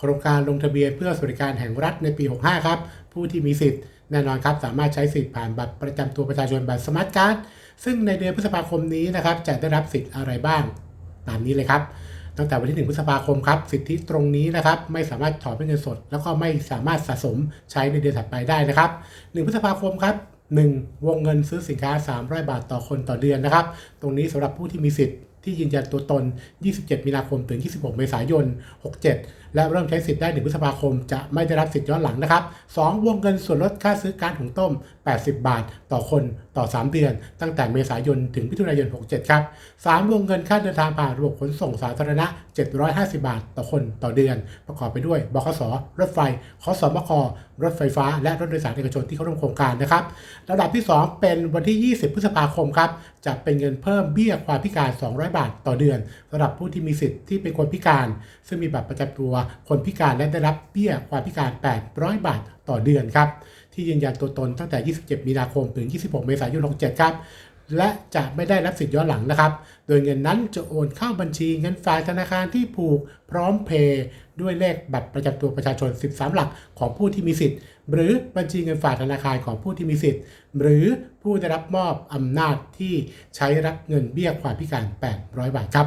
โครงการลงทะเบียนเพื่อสวัสดิการแห่งรัฐในปี 65 ครับ ผู้ที่มีสิทธิ์แน่นอนครับ สามารถใช้สิทธิ์ผ่านบัตรประจำตัวประชาชนแบบสมาร์ทการ์ดซึ่งในเดือนพฤษภาคมนี้นะครับ จะได้รับสิทธิ์อะไรบ้าง ตามนี้เลยครับตั้งแต่วันที่ 1 พฤษภาคมครับ สิทธิตรงนี้นะครับ ไม่สามารถถอนเป็นเงินสด แล้วก็ไม่สามารถสะสมใช้ในเดือนถัดไปได้นะครับ 1 พฤษภาคมครับ 1. วงเงินซื้อสินค้า 300 บาทต่อคนต่อเดือนนะครับ ตรงนี้สำหรับผู้ที่มีสิทธิ์ ที่ยืนยันตัวตน 27 มีนาคมถึง 26 เมษายน 67 และเริ่มใช้สิทธิ์ได้ 1 พฤษภาคม จะไม่ได้รับสิทธิ์ย้อนหลังนะครับ 2. วงเงินส่วนลดค่าซื้อการถุงต้ม 80 บาท ต่อคนต่อ 3 เดือน ตั้งแต่เมษายนถึงมิถุนายน 67 ครับ 3. วงเงินค่าเดินทางผ่านระบบขนส่งสาธารณะ 750 บาท ต่อคนต่อเดือน ประกอบไปด้วยบขสรถไฟคสมครถไฟฟ้า และรถโดยสารเอกชนที่เข้าร่วมโครงการนะครับระดับที่ 2 เป็นวันที่ 20 พฤษภาคมครับจะเป็นเงินเพิ่มเบี้ยความพิการ 200 บาท ต่อเดือนสำหรับผู้ที่มีสิทธิ์ที่เป็นคนพิการ ซึ่งมีบัตรประจำตัวคนพิการและได้รับเบี้ยความพิการ 800 บาท ต่อเดือนครับ ที่ยืนยันตัวตนตั้งแต่ 27 มีนาคม ถึง 26 เมษายน 67 ครับ และจะไม่ได้รับสิทธิ์ย้อนหลังนะครับ โดยเงินนั้นจะโอนเข้าบัญชีเงินฝากธนาคารที่ผูกพร้อมเพย์ด้วยเลขบัตรประจำตัวประชาชน 13 หลักของผู้ที่มีสิทธิ์ หรือบัญชีเงินฝากธนาคารของผู้ที่มีสิทธิ์ หรือผู้ได้รับมอบอำนาจที่ใช้รับเงินเบี้ยความพิการ 800 บาทครับ